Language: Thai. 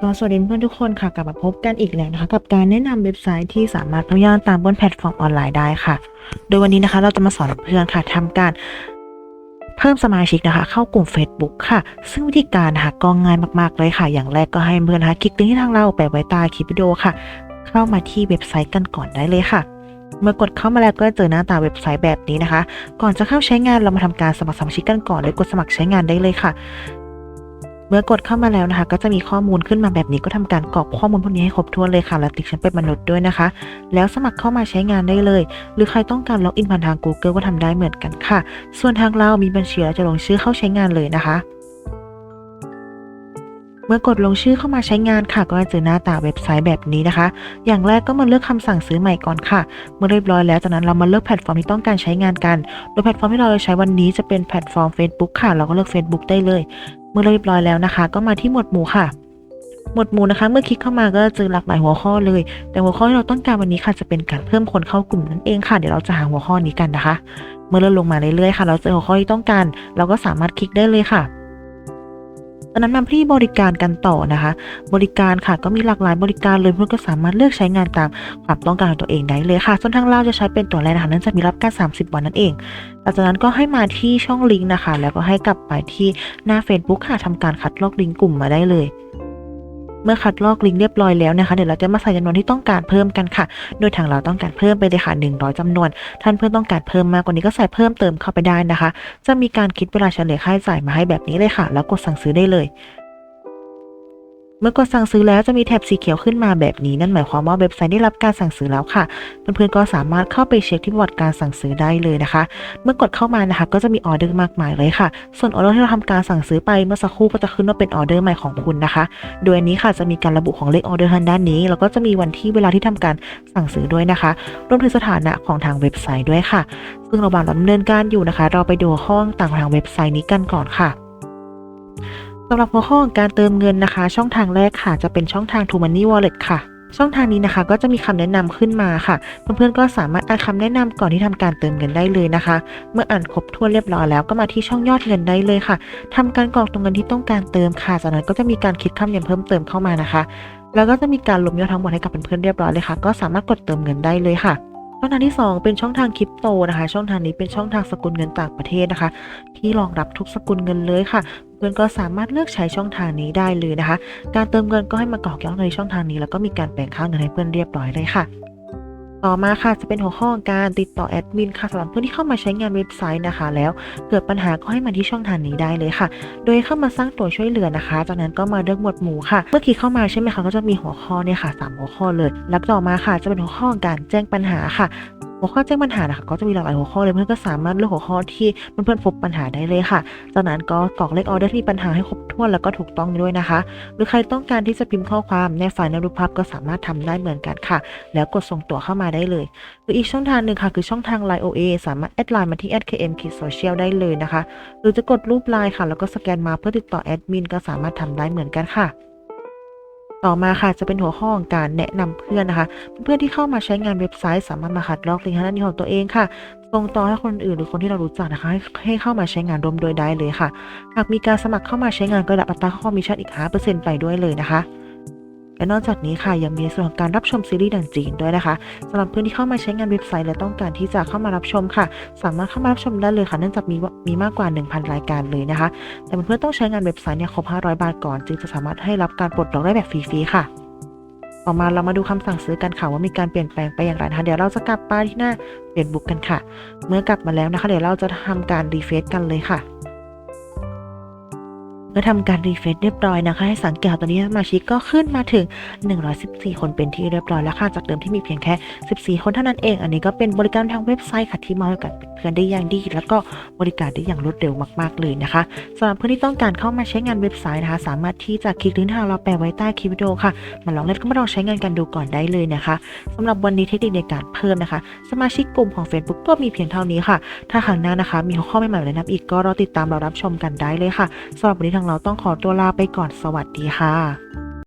ก็สวัสดีเพื่อนทุกคนค่ะกลับมาพบกันอีกแล้วนะคะกับการแนะนำเว็บไซต์ที่สามารถเล่นตามบนแพลตฟอร์มออนไลน์ได้ค่ะ โดยวันนี้นะคะเราจะมาสอนเพื่อนค่ะทำการเพิ่มสมาชิกนะคะ เข้ากลุ่ม Facebook ค่ะ ซึ่งวิธีการนะคะก็ง่ายมากๆเลยค่ะ อย่างแรกก็ให้เพื่อนนะคะคลิกลิงก์ที่ทางเราแปะไว้ใต้คลิปวิดีโอค่ะ เข้ามาที่เว็บไซต์กันก่อนได้เลยค่ะเมื่อกดเข้ามาแล้วก็จะเจอหน้าตาเว็บไซต์แบบนี้นะคะ ก่อนจะเข้าใช้งานเรามาทำการสมัครสมาชิกกันก่อนโดยกดสมัครใช้งานได้เลยค่ะ มื่อกดเข้ามาแล้วนะคะ ก็จะมีข้อมูลขึ้นมาแบบนี้ก็ทำการกรอกข้อมูลพวกนี้ให้ครบถ้วนเลยค่ะแล้วติ๊กฉันเป็นมนุษย์ด้วยนะคะ แล้วสมัครเข้ามาใช้งานได้เลย หรือใครต้องการล็อกอินผ่านทาง Google ก็ทำได้เหมือนกันค่ะ ส่วนทางเรามีบัญชีแล้วจะลงชื่อเข้าใช้งานเลยนะคะเมื่อกดลงชื่อเข้ามาใช้งานค่ะ ก็จะเจอหน้าตาเว็บไซต์แบบนี้นะคะ อย่างแรกก็มาเลือกคำสั่งซื้อใหม่ก่อนค่ะ เมื่อเรียบร้อยแล้วจากนั้นเรามาเลือกแพลตฟอร์มที่ต้องการใช้งานกัน โดยแพลตฟอร์มที่เราจะใช้วันนี้จะเป็นแพลตฟอร์ม Facebook ค่ะ เราก็เลือก Facebook ได้เลย เมื่อเรียบร้อยแล้วนะคะ ก็มาที่หมวดหมู่ค่ะ หมวดหมู่นะคะ เมื่อคลิกเข้ามาก็จะเจอหลากหลายหัวข้อเลย แต่หัวข้อที่เราต้องการวันนี้ค่ะจะเป็นการเพิ่มคนเข้ากลุ่มนั่นเองค่ะ เดี๋ยวเราจะหาหัวข้อนี้กันนะคะ เมื่อเราลงมาเรื่อยๆค่ะ เราเจอหัวข้อที่ต้องการ เราก็สามารถคลิกได้เลยค่ะ ตอนนั้นมาพี่บริการกันต่อนะคะ บริการค่ะก็มีหลากหลายบริการเลยเพื่อนก็สามารถเลือกใช้งานตามความต้องการของตัวเองได้เลยค่ะ ส่วนทางเราจะใช้เป็นตัวแรกนะคะนั่นจะมีรับการ 30 วันนั่นเองหลังจากนั้นก็ให้มาที่ช่องลิงก์นะคะ แล้วก็ให้กลับไปที่หน้า Facebook ค่ะทำการคัดลอกลิงก์กลุ่มมาได้เลย เมื่อคัดลอกลิงก์เรียบร้อยแล้วนะคะเดี๋ยวเราจะมาใส่จำนวนที่ต้องการเพิ่มกันค่ะ โดยทางเราต้องการเพิ่มไปเลยค่ะ100จำนวน ท่านเพื่อนต้องการเพิ่มมากกว่านี้ก็ใส่เพิ่มเติมเข้าไปได้นะคะ จะมีการคิดเวลาเฉลี่ยค่าใช้จ่ายมาให้แบบนี้เลยค่ะ แล้วกดสั่งซื้อได้เลย มื่อกดสั่งซื้อแล้วจะมีแถบสีเขียวขึ้นมาแบบนี้นั่นหมายความว่าเว็บไซต์ได้รับการสั่งซื้อแล้วค่ะเพื่อนๆก็สามารถเข้าไปเช็คที่ประวัติการสั่งซื้อได้เลยนะคะ เมื่อกดเข้ามานะคะ ก็จะมีออเดอร์มากมายเลยค่ะ ส่วนออเดอร์ที่เราทำการสั่งซื้อไปเมื่อสักครู่ก็จะขึ้นว่าเป็นออเดอร์ใหม่ของคุณนะคะ โดยอันนี้ค่ะจะมีการระบุของเลขออเดอร์ทางด้านนี้แล้วก็จะมีวันที่เวลาที่ทำการสั่งซื้อด้วยนะคะรวมถึงสถานะของทางเว็บไซต์ด้วยค่ะ ซึ่งระหว่างดำเนินการอยู่นะคะ เราไปดูข้องต่างๆของทางเว็บไซต์นี้กันก่อนค่ะ สำหรับหัวข้อของการเติมเงินนะคะ ช่องทางแรกค่ะ จะเป็นช่องทาง True Money Wallet ค่ะ ช่องทางนี้นะคะ ก็จะมีคำแนะนำขึ้นมาค่ะ เพื่อนๆก็สามารถอ่านคำแนะนำก่อนที่ทำการเติมเงินได้เลยนะคะ เมื่ออ่านครบถ้วนเรียบร้อยแล้วก็มาที่ช่องยอดเงินได้เลยค่ะทำการกรอกตรงเงินที่ต้องการเติมค่ะจากนั้นก็จะมีการคิดค่าธรรมเนียมเพิ่มเติมเข้ามานะคะ แล้วก็จะมีการรวมยอดทั้งหมดให้กับเพื่อนๆเรียบร้อยเลยค่ะ ก็สามารถกดเติมเงินได้เลยค่ะ องทางที่ 2 เป็นช่องทางคริปโตนะคะ ช่องทางนี้เป็นช่องทางสกุลเงินต่างประเทศนะคะ ที่รองรับทุกสกุลเงินเลยค่ะ เพื่อนก็สามารถเลือกใช้ช่องทางนี้ได้เลยนะคะ การเติมเงินก็ให้มากรอกยอดเงินในช่องทางนี้ แล้วก็มีการแบ่งค่าเงินให้เพื่อนเรียบร้อยเลยค่ะ ต่อมาค่ะจะเป็นหัวข้อการติดต่อแอดมินค่ะสำหรับเพื่อนที่เข้ามาใช้งานเว็บไซต์นะคะ แล้วเกิดปัญหาก็ให้มาที่ช่องทางนี้ได้เลยค่ะ โดยเข้ามาสร้างตัวช่วยเหลือนะคะ จากนั้นก็มาเลือกหมวดหมู่ค่ะ เมื่อคลิกเข้ามาใช่ไหมคะก็จะมีหัวข้อเนี่ยค่ะสามหัวข้อเลย แล้วต่อมาค่ะจะเป็นหัวข้อการแจ้งปัญหาค่ะ หัวข้อแจ้งปัญหานะคะก็จะมีหลากหลายหัวข้อเลยเพื่อนก็สามารถเลือกหัวข้อที่เพื่อนๆพบปัญหาได้เลยค่ะ จากนั้นก็กรอกเลขออเดอร์ที่มีปัญหาให้ครบถ้วนแล้วก็ถูกต้องด้วยนะคะ หรือใครต้องการที่จะพิมพ์ข้อความในไฟล์ในรูปภาพก็สามารถทำได้เหมือนกันค่ะ แล้วกดส่งตั๋วเข้ามาได้เลย หรืออีกช่องทางหนึ่งค่ะ คือช่องทาง Line OA สามารถแอดไลน์มาที่ @km social ได้เลยนะคะ หรือจะกดรูปไลน์ค่ะ แล้วก็สแกนมาเพื่อติดต่อแอดมินก็สามารถทำได้เหมือนกันค่ะ ต่อมาค่ะจะเป็นหัวข้อของการแนะนำเพื่อนนะคะ เพื่อนที่เข้ามาใช้งานเว็บไซต์ สามารถมาขัดลอกลิงก์ทางด้านนี้ของตัวเองค่ะส่งต่อให้คนอื่นหรือคนที่เรารู้จักนะคะให้ให้เข้ามาใช้งานร่วมโดยได้เลยค่ะ หากมีการสมัครเข้ามาใช้งานก็ได้รับอัตราคอมมิชชั่นอีก5%ไปด้วยเลยนะคะ และนอกจากนี้ค่ะยังมีในส่วนของการรับชมซีรีส์ดังจีนด้วยนะคะสำหรับเพื่อนที่เข้ามาใช้งานเว็บไซต์และต้องการที่จะเข้ามารับชมค่ะ สามารถเข้ามารับชมได้เลยค่ะเนื่องจากมีมีมากกว่า 1,000 รายการเลยนะคะ แต่เพื่อนต้องใช้งานเว็บไซต์เนี่ยครบ 500 บาทก่อน จึงจะสามารถให้รับการปลดล็อกได้แบบฟรีๆค่ะต่อมาเรามาดูคำสั่งซื้อกันค่ะว่ามีการเปลี่ยนแปลงไปอย่างไรนะคะเดี๋ยวเราจะกลับไปที่หน้า Facebook กันค่ะ เมื่อกลับมาแล้วนะคะ เดี๋ยวเราจะทำการรีเฟซกันเลยค่ะ เมื่อทำการรีเฟซเรียบร้อยนะคะให้สังเกตตอนนี้สมาชิกก็ขึ้นมาถึง 114 คนเป็นที่เรียบร้อยแล้วค่ะจากเดิมที่มีเพียงแค่ 14 คนเท่านั้นเอง อันนี้ก็เป็นบริการทางเว็บไซต์ค่ะที่มาให้กับเพื่อนได้อย่างดี แล้วก็บริการได้อย่างรวดเร็วมาก ๆ เลยนะคะสำหรับเพื่อนที่ต้องการเข้ามาใช้งานเว็บไซต์นะคะ สามารถที่จะคลิกลิงก์ทางเราแปะไว้ใต้คลิปวิดีโอค่ะมาลองเล่นก็มาลองใช้งานกันดูก่อนได้เลยนะคะสำหรับวันนี้เทคนิคในการเพิ่มนะคะ สมาชิกกลุ่มของ Facebook ก็มีเพียงเท่านี้ค่ะ ถ้าครั้งหน้านะคะ มีหัวข้อใหม่ๆแนะนำอีกก็รอติดตามเรารับชมกันได้เลยค่ะสำหรับวันนี้ทางเราต้องขอตัวลาไปก่อนสวัสดีค่ะ